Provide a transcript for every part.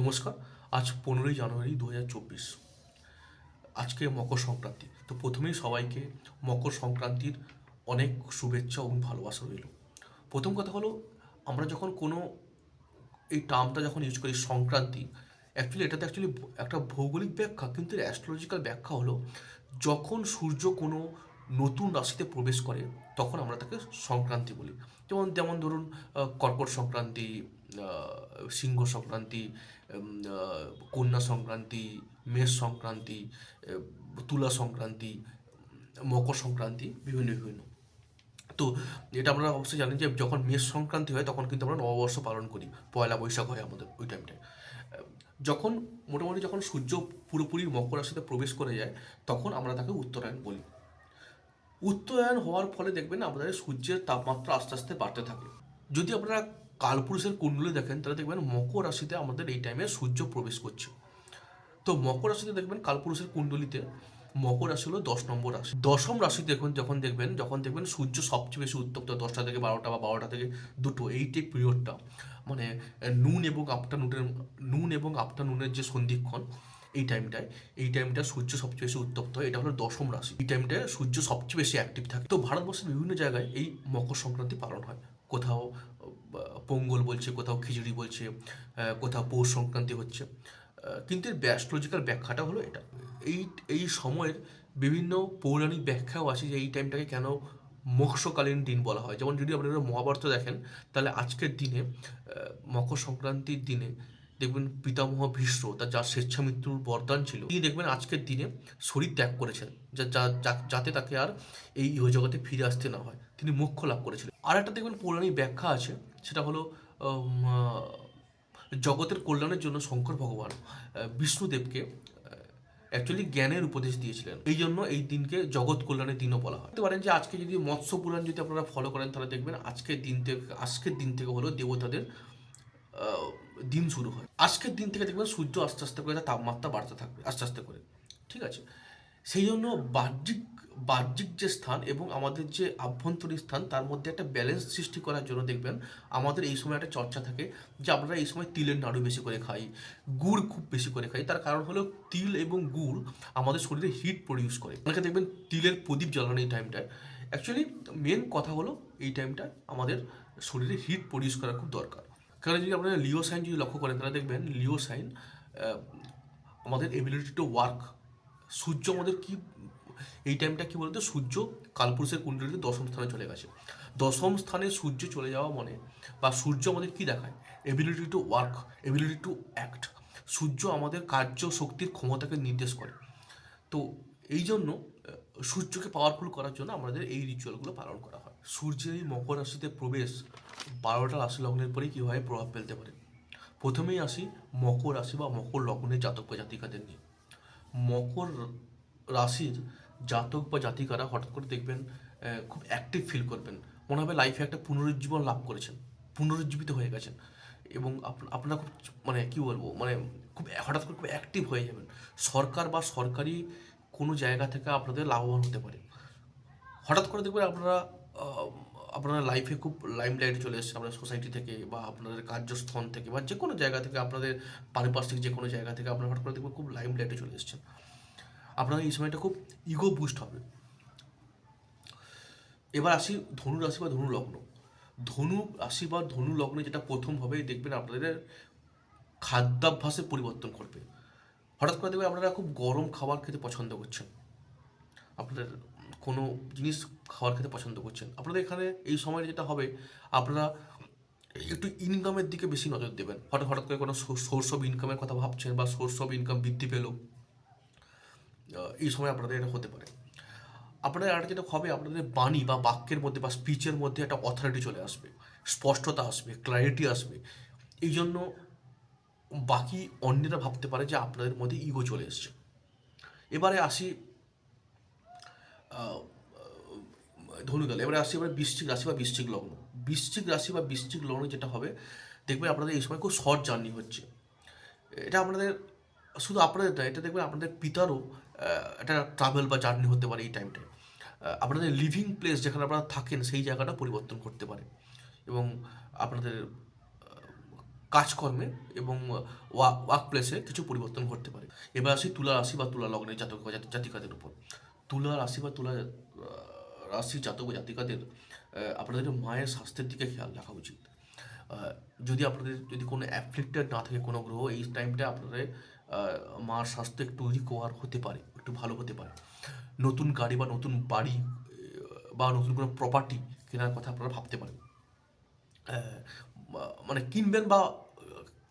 নমস্কার, আজ পনেরোই জানুয়ারি দু চব্বিশ। আজকে মকর সংক্রান্তি। তো প্রথমেই সবাইকে মকর সংক্রান্তির অনেক শুভেচ্ছা এবং ভালোবাসা রইল। প্রথম কথা হলো, আমরা যখন কোনো এই টার্মটা যখন ইউজ করি, সংক্রান্তি অ্যাকচুয়ালি এটাতে অ্যাকচুয়ালি একটা ভৌগোলিক ব্যাখ্যা, কিন্তু অ্যাস্ট্রোলজিক্যাল ব্যাখ্যা হলো, যখন সূর্য কোনো নতুন রাশিতে প্রবেশ করে, তখন আমরা তাকে সংক্রান্তি বলি। যেমন যেমন ধরুন কর্কট সংক্রান্তি সিংহ সংক্রান্তি কন্যা সংক্রান্তি, মেষ সংক্রান্তি তুলা সংক্রান্তি, মকর সংক্রান্তি, বিভিন্ন বিভিন্ন। তো এটা আমরা অবশ্যই জানি যে, যখন মেষ সংক্রান্তি হয়, তখন কিন্তু আমরা নববর্ষ পালন করি। পয়লা বৈশাখ হয় আমাদের ওই টাইমটায় যখন, মোটামুটি যখন সূর্য পুরোপুরি মকর রাশিতে প্রবেশ করে যায়, তখন আমরা তাকে উত্তরায়ণ বলি। উত্তরায়ণ হওয়ার ফলে দেখবেন আমাদের সূর্যের তাপমাত্রা আস্তে আস্তে বাড়তে থাকে যদি আপনারা কালপুরুষের কুণ্ডলী দেখেন, তাহলে দেখবেন মকর রাশিতে আমাদের এই টাইমে সূর্য প্রবেশ করছে। তো মকর রাশিতে দেখবেন কালপুরুষের কুণ্ডলিতে মকর রাশি হলো দশ নম্বর রাশি। দশম রাশি দেখুন যখন দেখবেন যখন দেখবেন সূর্য সবচেয়ে বেশি উত্তপ্ত, দশটা থেকে বারোটা বা বারোটা থেকে দুটো, এই পিরিয়ডটা মানে নুন এবং আফটারনুনের নুন এবং আফটারনুনের যে সন্ধিক্ষণ এই টাইমটায় এই টাইমটা সূর্য সবচেয়ে বেশি উত্তপ্ত হয়, এটা হলো দশম রাশি। এই টাইমটায় সূর্য সবচেয়ে বেশি অ্যাক্টিভ থাকে। তো ভারতবর্ষের বিভিন্ন জায়গায় এই মকর সংক্রান্তি পালন হয়। কোথাও পোঙ্গল বলছে, কোথাও খিচুড়ি বলছে কোথাও পৌষ সংক্রান্তি হচ্ছে। কিন্তু এর অ্যাস্ট্রোলজিক্যাল ব্যাখ্যাটা হলো এটা। এই এই সময়ের বিভিন্ন পৌরাণিক ব্যাখ্যাও আছে যে এই টাইমটাকে কেন মোক্ষকালীন দিন বলা হয়। যেমন যদি আপনারা মহাভারত দেখেন, তাহলে আজকের দিনে মকর সংক্রান্তির দিনে দেখবেন পিতামহ ভীষ্ম তার যার স্বেচ্ছা মৃত্যুর বরদান ছিল, তিনি দেখবেন আজকের দিনে শরীর ত্যাগ করেছেন, যা- যাতে তাকে আর এই ইহজগতে ফিরে আসতে না হয়। তিনি মোক্ষ লাভ করেছিলেন। আর একটা দেখবেন পৌরাণিক ব্যাখ্যা আছে, সেটা হলো জগতের কল্যাণের জন্য শঙ্কর ভগবান বিষ্ণুদেবকে অ্যাকচুয়ালি জ্ঞানের উপদেশ দিয়েছিলেন। এই জন্য এই দিনকে জগৎ কল্যাণের দিনও বলা হয়। পারেন যে আজকে যদি মৎস্য পুরাণ যদি আপনারা ফলো করেন, তাহলে দেখবেন আজকের দিন থেকে আজকের দিন থেকে হলো দেবতাদের দিন শুরু হয়। আজকের দিন থেকে দেখবেন সূর্য আস্তে আস্তে করে তার তাপমাত্রা বাড়তে থাকবে, আস্তে আস্তে করে। ঠিক আছে? সেই জন্য বাহ্যিক বাহ্যিক যে স্থান এবং আমাদের যে আভ্যন্তরীণ স্থান, তার মধ্যে একটা ব্যালেন্স সৃষ্টি করার জন্য দেখবেন আমাদের এই সময় একটা চর্চা থাকে যে আমরা এই সময় তিলের নাড়ু বেশি করে খাই, গুড় খুব বেশি করে খাই। তার কারণ হলো তিল এবং গুড় আমাদের শরীরে হিট প্রডিউস করে। অনেকে দেখবেন তিলের প্রদীপ জ্বালানো এই টাইমটায় অ্যাকচুয়ালি মেন কথা হলো এই টাইমটা আমাদের শরীরে হিট প্রডিউস করা খুব দরকার। কারণ যদি আপনারা লিও সাইন যদি লক্ষ্য করেন, তাহলে দেখবেন লিও সাইন আমাদের এবিলিটি টু ওয়ার্ক সূর্য আমাদের কি, এই টাইমটা কী বলতো? সূর্য কালপুরুষের কুণ্ডলিতে দশম স্থানে চলে গেছে। দশম স্থানে সূর্য চলে যাওয়া মানে বা সূর্য আমাদের কী দেখায়? Ability to work ability to act সূর্য আমাদের কার্য শক্তির ক্ষমতাকে নির্দেশ করে। তো এই জন্য সূর্যকে পাওয়ারফুল করার জন্য আমাদের এই রিচুয়ালগুলো পালন করা হয়। সূর্যের এই মকর রাশিতে প্রবেশ বারোটা রাশি লগ্নের পরেই কীভাবে প্রভাব ফেলতে পারে? প্রথমেই আসি মকর রাশি বা মকর লগ্নের জাতক বা জাতিকাদের নিয়ে। মকর রাশির জাতক বা জাতিকারা হঠাৎ করে দেখবেন খুব অ্যাক্টিভ ফিল করবেন। মনে হবে লাইফে একটা পুনরুজ্জীবন লাভ করেছেন, পুনরুজ্জীবিত হয়ে গেছেন এবং আপ- আপনারা খুব মানে কি বলব মানে খুব হঠাৎ করে খুব অ্যাক্টিভ হয়ে যাবেন। সরকার বা সরকারি কোনো জায়গা থেকে আপনাদের লাভবান হতে পারে। হঠাৎ করে দেখবেন আপনারা আপনারা লাইফে খুব লাইম লাইটে চলে এসেছেন আপনার সোসাইটি থেকে বা আপনাদের কার্যস্থল থেকে বা যে কোনো জায়গা থেকে আপনাদের পারিপার্শ্বিক যে কোনো জায়গা থেকে আপনারা হঠাৎ করে দেখবেন খুব লাইম লাইটে চলে এসেছেন। আপনার এই সময়টা খুব ইগো বুস্ট হবে। এবার আসি ধনু রাশি বা ধনু লগ্ন। ধনু রাশি বা ধনু লগ্নে যেটা প্রথম হবে, দেখবেন আপনাদের খাদ্যাভ্যাসে পরিবর্তন করবে হঠাৎ করে দেখবেন আপনারা খুব গরম খাবার খেতে পছন্দ করছেন। আপনাদের কোনো জিনিস খাবার খেতে পছন্দ করছেন। আপনাদের এখানে এই সময় যেটা হবে, আপনারা একটু ইনকামের দিকে বেশি নজর দেবেন। হঠাৎ হঠাৎ করে কোনো সোর্স অফ ইনকামের কথা ভাবছেন বা সোর্স অফ ইনকাম বৃদ্ধি পেল এই সময় আপনাদের এটা হতে পারে। আপনাদের আর যেটা হবে, আপনাদের বাণী বা বাক্যের মধ্যে বা স্পিচের মধ্যে একটা অথরিটি চলে আসবে, স্পষ্টতা আসবে ক্ল্যারিটি আসবে। এই জন্য বাকি অন্যরা ভাবতে পারে যে আপনাদের মধ্যে ইগো চলে এসছে। এবারে আসি আহ, ধনুদল এবারে আসি এবারে বৃশ্চিক রাশি বা বৃশ্চিক লগ্ন। বৃশ্চিক রাশি বা বৃশ্চিক লগ্ন যেটা হবে দেখবেন আপনাদের এই সময় খুব শর্ট জার্নি হচ্ছে। এটা আপনাদের শুধু আপনাদের নয় এটা দেখবেন আপনাদের পিতারও একটা ট্রাভেল বা জার্নি হতে পারে এই টাইমটায় আপনাদের লিভিং প্লেস যেখানে আপনারা থাকেন সেই জায়গাটা পরিবর্তন করতে পারে। এবং আপনাদের কাজকর্মে এবং ওয়ার্ক প্লেসে কিছু পরিবর্তন ঘটতে পারে। এবার আসি তুলা রাশি বা তুলা লগ্নের জাতক জাতিকাদের উপর। তুলা রাশি বা তুলা রাশি জাতক জাতিকাদের আপনাদের মায়ের স্বাস্থ্যের দিকে খেয়াল রাখা উচিত। যদি আপনাদের, যদি কোনো অ্যাফ্লিক্টেড না থাকে কোনো গ্রহ, এই টাইমটা আপনাদের মার স্বাস্থ্য একটু রিকভার হতে পারে, একটু ভালো হতে পারে। নতুন গাড়ি বা নতুন বাড়ি বা নতুন কোনো প্রপার্টি কেনার কথা আপনারা ভাবতে পারেন। মানে কিনবেন বা,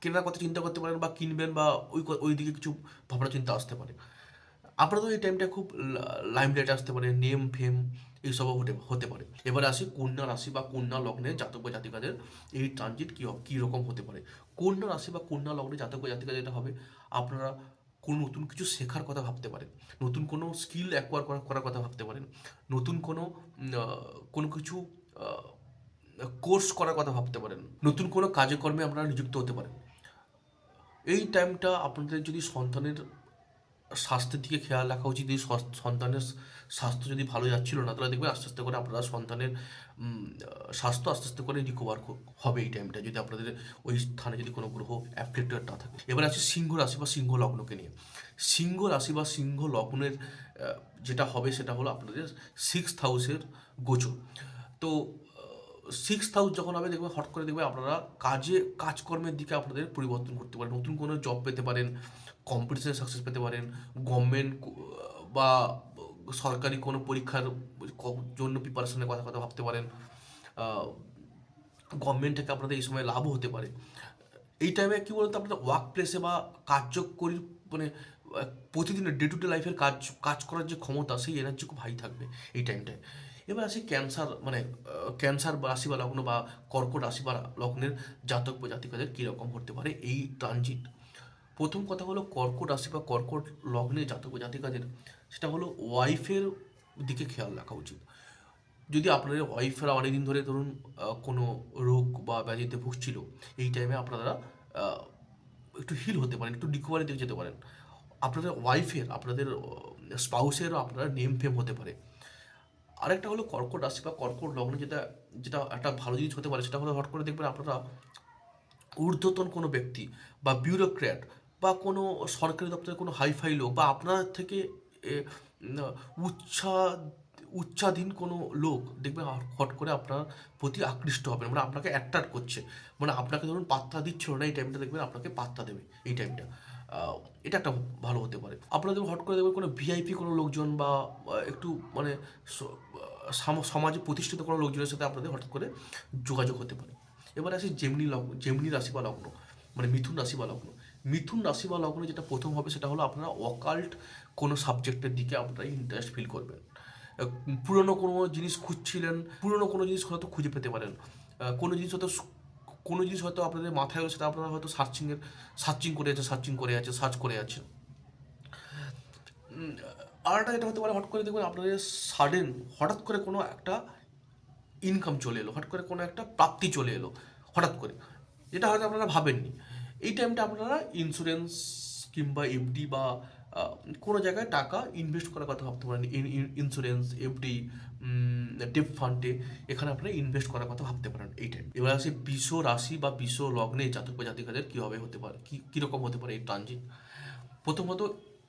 কেনার কথা চিন্তা করতে পারেন বা কিনবেন বা ওই ওই দিকে কিছু ভাবনা চিন্তা আসতে পারে। আপনাদের এই টাইমটা খুব লাইমলাইট আসতে পারে নেম ফেম এইসবও হতে হতে পারে। এবারে আসি কন্যা রাশি বা কন্যা লগ্নে জাতক বা জাতিকাদের, এই ট্রানজিট কী কী রকম হতে পারে? কন্যা রাশি বা কন্যা লগ্নে জাতক বা জাতিকা যেটা হবে, আপনারা কোনো নতুন কিছু শেখার কথা ভাবতে পারেন। নতুন কোনো স্কিল অ্যাকোয়ার করার কথা ভাবতে পারেন। নতুন কোনো কোনো কিছু কোর্স করার কথা ভাবতে পারেন। নতুন কোনো কাজকর্মে আপনারা নিযুক্ত হতে পারেন। এই টাইমটা আপনাদের যদি সন্তানের স্বাস্থ্যের দিকে খেয়াল রাখা উচিত। সস- সন্তানের স্বাস্থ্য যদি ভালো যাচ্ছিল না, তাহলে দেখবেন আস্তে আস্তে করে আপনারা সন্তানের স্বাস্থ্য আস্তে আস্তে করে রিকভার হবে এই টাইমটা যদি আপনাদের ওই স্থানে যদি কোনো গ্রহ অ্যাফ্লেক্টেড না থাকে। এবার আছে সিংহ রাশি বা সিংহ লগ্নকে নিয়ে। সিংহ রাশি বা সিংহ লগ্নের যেটা হবে সেটা হলো আপনাদের সিক্স হাউসের গোচর। তো সিক্স হাউস যখন হবে দেখবেন হট করে দেখবেন আপনারা কাজে, কাজকর্মের দিকে আপনাদের পরিবর্তন করতে পারেন। নতুন কোনো জব পেতে পারেন কম্পিটিশনে সাকসেস পেতে পারেন গভর্নমেন্ট বা সরকারি কোনো পরীক্ষার জন্য প্রিপারেশনের কথা কথা ভাবতে পারেন। গভর্নমেন্ট থেকে আপনাদের এই সময় লাভও হতে পারে। এই টাইমে কী বলতো আপনাদের ওয়ার্ক প্লেসে বা কার্যকরী মানে প্রতিদিনের ডে টু ডে লাইফের কাজ কাজ করার যে ক্ষমতা, সেই এনার্জি খুব হাই থাকবে এই টাইমটায় এবার আসি ক্যান্সার মানে ক্যান্সার রাশি বা লগ্ন বা কর্কট রাশি বা লগ্নের জাতক বা জাতিকাদের কীরকম হতে পারে? এই ট্রানজিট। প্রথম কথা হলো কর্কট রাশি বা কর্কট লগ্নের জাতক বা জাতিকাদের, সেটা হলো ওয়াইফের দিকে খেয়াল রাখা উচিত। যদি আপনাদের ওয়াইফেরা অনেকদিন ধরে ধরুন কোনো রোগ বা ব্যাধিতে ভুগছিল, এই টাইমে আপনারা একটু হিল হতে পারেন, একটু রিকভারি দিকে যেতে পারেন। আপনাদের ওয়াইফের আপনাদের স্পাউসেরও আপনারা নেম ফেম হতে পারে। আরেকটা হলো কর্কট রাশি বা কর্কট লগ্ন যেটা যেটা একটা ভালো জিনিস হতে পারে, সেটা হলো হট করে দেখবেন আপনারা ঊর্ধ্বতন কোনো ব্যক্তি বা বিউরোক্র্যাট বা কোনো সরকারি দপ্তরের কোনো হাইফাই লোক বা আপনার থেকে উচ্চা উচ্চাধীন কোনো লোক দেখবেন হট- করে আপনার প্রতি আকৃষ্ট হবে মানে আপনাকে অ্যাট্রাক্ট করছে। মানে আপনাকে ধরুন পাত্তা দিচ্ছিল না, এই টাইমটা দেখবেন আপনাকে পাত্তা দেবে, এই টাইমটা এটা একটা ভালো হতে পারে। আপনাদের হট করে দেখবেন কোনো ভিআইপি কোনো লোকজন বা একটু মানে সমাজে প্রতিষ্ঠিত কোনো লোকজনের সাথে আপনাদের হঠাৎ করে যোগাযোগ হতে পারে। এবার আসি জেমনি লগ্ন, জেমনি রাশি বা লগ্ন মানে মিথুন রাশি বা লগ্ন। মিথুন রাশি বা লগ্নে যেটা প্রথম হবে সেটা হলো আপনারা অকাল্ট কোনো সাবজেক্টের দিকে আপনারা ইন্টারেস্ট ফিল করবেন। পুরনো কোনো জিনিস খুঁজছিলেন, পুরনো কোনো জিনিস হয়তো খুঁজে পেতে পারেন। কোনো জিনিস হয়তো কোনো জিনিস হয়তো আপনাদের মাথায় সেটা আপনারা হয়তো সার্চিংয়ের, সার্চিং করে আছে, সার্চিং করে আছে, সার্চ করে আছে উম, আর একটা যেটা হতে পারে হট করে দেখবেন আপনাদের সাডেন হঠাৎ করে কোনো একটা ইনকাম চলে এলো হঠাৎ করে কোনো একটা প্রাপ্তি চলে এলো হঠাৎ করে। যেটা হয়তো আপনারা ভাবেননি। এই টাইমটা আপনারা ইন্স্যুরেন্স কিংবা এফডি বা কোনো জায়গায় টাকা ইনভেস্ট করার কথা ভাবতে পারেন। ইন্স্যুরেন্স এফডি ডেপ ফান্ডে এখানে আপনারা ইনভেস্ট করার কথা ভাবতে পারেন এই টাইম এবার আসে বিশ্ব রাশি বা বিশ্ব লগ্নে জাতক বা জাতিকাদের কীভাবে হতে পারে কী কীরকম হতে পারে এই ট্রানজিট প্রথমত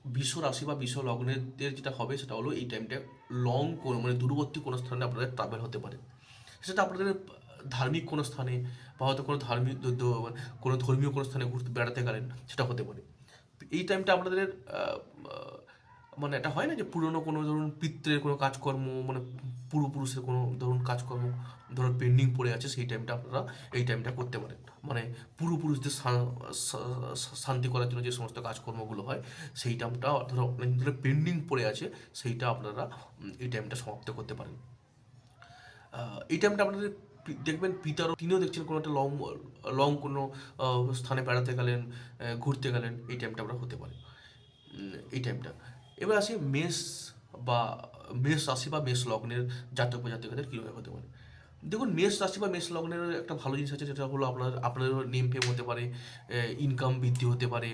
বিশ্ব রাশি বা বিশ্ব লগ্নের যেটা হবে সেটা হলো এই টাইমটা লং কোনো মানে দূরবর্তী কোনো স্থানে আপনাদের ট্রাভেল হতে পারে। সেটা আপনাদের ধার্মিক কোনো স্থানে বা হয়তো কোনো ধার্মিক কোনো ধর্মীয় কোনো স্থানে ঘুরতে, বেড়াতে গেলেন, সেটা হতে পারে। এই টাইমটা আপনাদের মানে এটা হয় না যে পুরনো কোনো ধরুন পিত্রের কোনো কাজকর্ম মানে পূর্বপুরুষের কোনো ধরুন কাজকর্ম ধরুন পেন্ডিং পড়ে আছে, সেই টাইমটা আপনারা এই টাইমটা করতে পারেন। মানে পূর্বপুরুষদের শান্তি করার জন্য যে সমস্ত কাজকর্মগুলো হয়, সেই টাইমটা ধরো অনেকদিন ধরে পেন্ডিং পড়ে আছে, সেইটা আপনারা এই টাইমটা সমাপ্ত করতে পারেন। এই টাইমটা আপনাদের দেখবেন পিতারও, তিনিও দেখছেন কোনো একটা লং লং কোনো স্থানে বেড়াতে গেলেন ঘুরতে গেলেন, এই টাইমটা আমরা হতে পারে এই টাইমটা এবার আসি মেষ বা মেষ রাশি বা মেষ লগ্নের জাতক বা জাতকাদের কীভাবে হতে পারে? দেখুন, মেষ রাশি বা মেষ লগ্নের একটা ভালো জিনিস আছে, যেটা হলো আপনার আপনার নেম ফেম হতে পারে ইনকাম বৃদ্ধি হতে পারে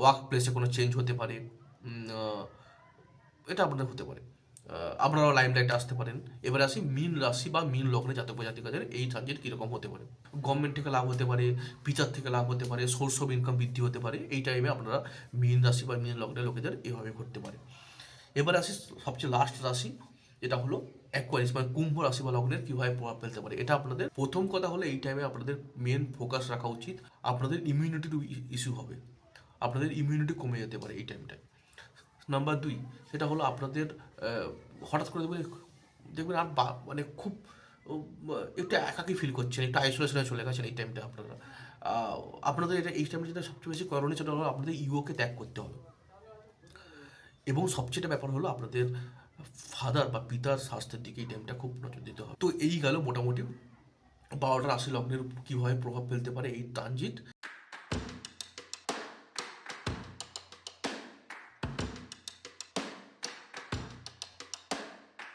ওয়ার্ক প্লেসে কোনো চেঞ্জ হতে পারে এটা আপনার হতে পারে। আপনারাও লাইমলাইটে আসতে পারেন। এবারে আসি মিন রাশি বা মিন লগ্নে জাতক জাতিকাদের এই ট্রানজিট কীরকম হতে পারে। গভর্নমেন্ট থেকে লাভ হতে পারে, বিচার থেকে লাভ হতে পারে সোর্স অফ ইনকাম বৃদ্ধি হতে পারে, এই টাইমে আপনারা মিন রাশি বা মিন লগ্নের লোকেদের এভাবে ঘটতে পারে এবার আসি সবচেয়ে লাস্ট রাশি, যেটা হলো অ্যাকোয়ারিস মানে কুম্ভ রাশি বা লগ্নের কীভাবে প্রভাব ফেলতে পারে। এটা আপনাদের প্রথম কথা হলো এই টাইমে আপনাদের মেন ফোকাস রাখা উচিত। আপনাদের ইমিউনিটির ইস্যু হবে। আপনাদের ইমিউনিটি কমে যেতে পারে এই টাইমটায় নাম্বার দুই, সেটা হলো আপনাদের হঠাৎ করে দেখবেন দেখবেন আর মানে খুব একটু একাকি ফিল করছেন, একটু আইসোলেশনে চলে গেছেন এই টাইমটা আপনারা। আপনাদের এটা, এই টাইমটা যেটা সবচেয়ে বেশি করণীয় সেটা হলো আপনাদের ইউওকে ত্যাগ করতে হবে। এবং সবচেয়ে ব্যাপার হলো আপনাদের ফাদার বা পিতার স্বাস্থ্যের দিকে এই টাইমটা খুব নজর দিতে হবে। তো এই গেল মোটামুটি। বারোটা রাশি লগ্নের কীভাবে প্রভাব ফেলতে পারে এই ট্রানজিট।